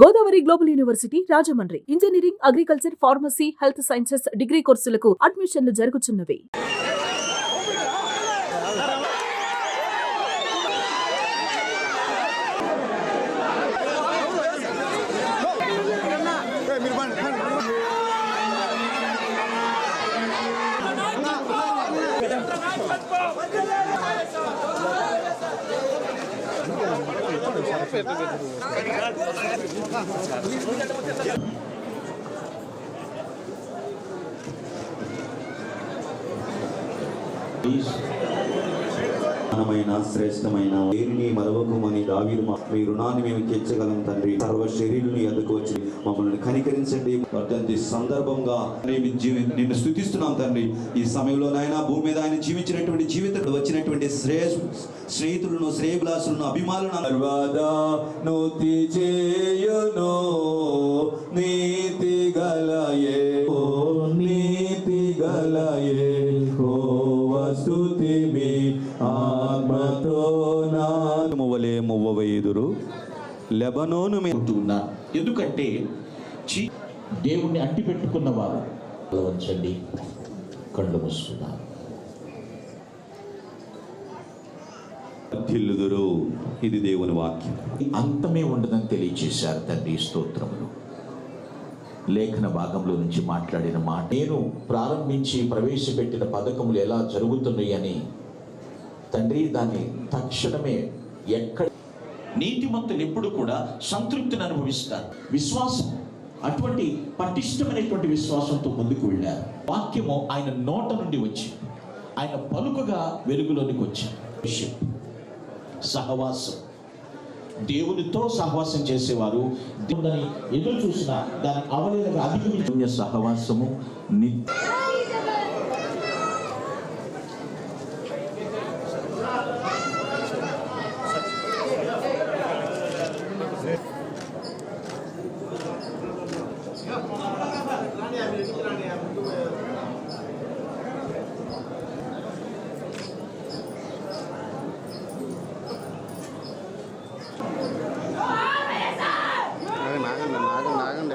Godavari global university Rajahmundry. Engineering agriculture pharmacy health sciences degree కోర్సులకు అడ్మిషన్లు జరుగుతున్నవి Isso. ఘనమైన శ్రేష్టమైన దేనిని మరవకుమని దావీదు మా మీ రుణాన్ని మేము తీర్చగలం తండ్రి. సర్వ శరీరుని ఎదుకు వచ్చి మమ్మల్ని కనికరించండి. వర్ధంతి సందర్భంగా జీవి నిన్ను స్థుతిస్తున్నాం తండ్రి. ఈ సమయంలోనైనా భూమి మీద ఆయన జీవించినటువంటి జీవితంలో వచ్చినటువంటి శ్రేయ స్నేహితులను శ్రేయభిలాసులను అభిమానులను సర్వదా నూతి చేయును నీతి గలయే ఓ నీతి గలయే లెబనోను మీ ఉంటూ ఉన్నాను ఎందుకంటే చీ దేవుణ్ణి అంటి పెట్టుకున్న వారు వంచండి కళ్ళు మూసుకున్నారు. వర్ధిల్లుదురు ఇది దేవుని వాక్యం. అంతమే ఉండదని తెలియచేశారు తండ్రి స్తోత్రములు. లేఖన భాగంలో నుంచి మాట్లాడిన మాట. నేను ప్రారంభించి ప్రవేశపెట్టిన పథకములు ఎలా జరుగుతున్నాయి అని తండ్రి దాన్ని తక్షణమే ఎక్కడ నీతిమంతులు ఎప్పుడు కూడా సంతృప్తిని అనుభవిస్తారు. విశ్వాసం అటువంటి పటిష్టమైనటువంటి విశ్వాసంతో ముందుకు వెళ్ళారు. వాక్యము ఆయన నోట నుండి వచ్చి ఆయన పలుకగా వెలుగులోనికి వచ్చి విషయం సహవాసం దేవునితో సహవాసం చేసేవారు. దేవుని ఎదురు చూసిన దాని అవలేలకు అధిగమించిన సహవాసము నిత్య ఆగండి ఆగండి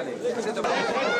ఆగండి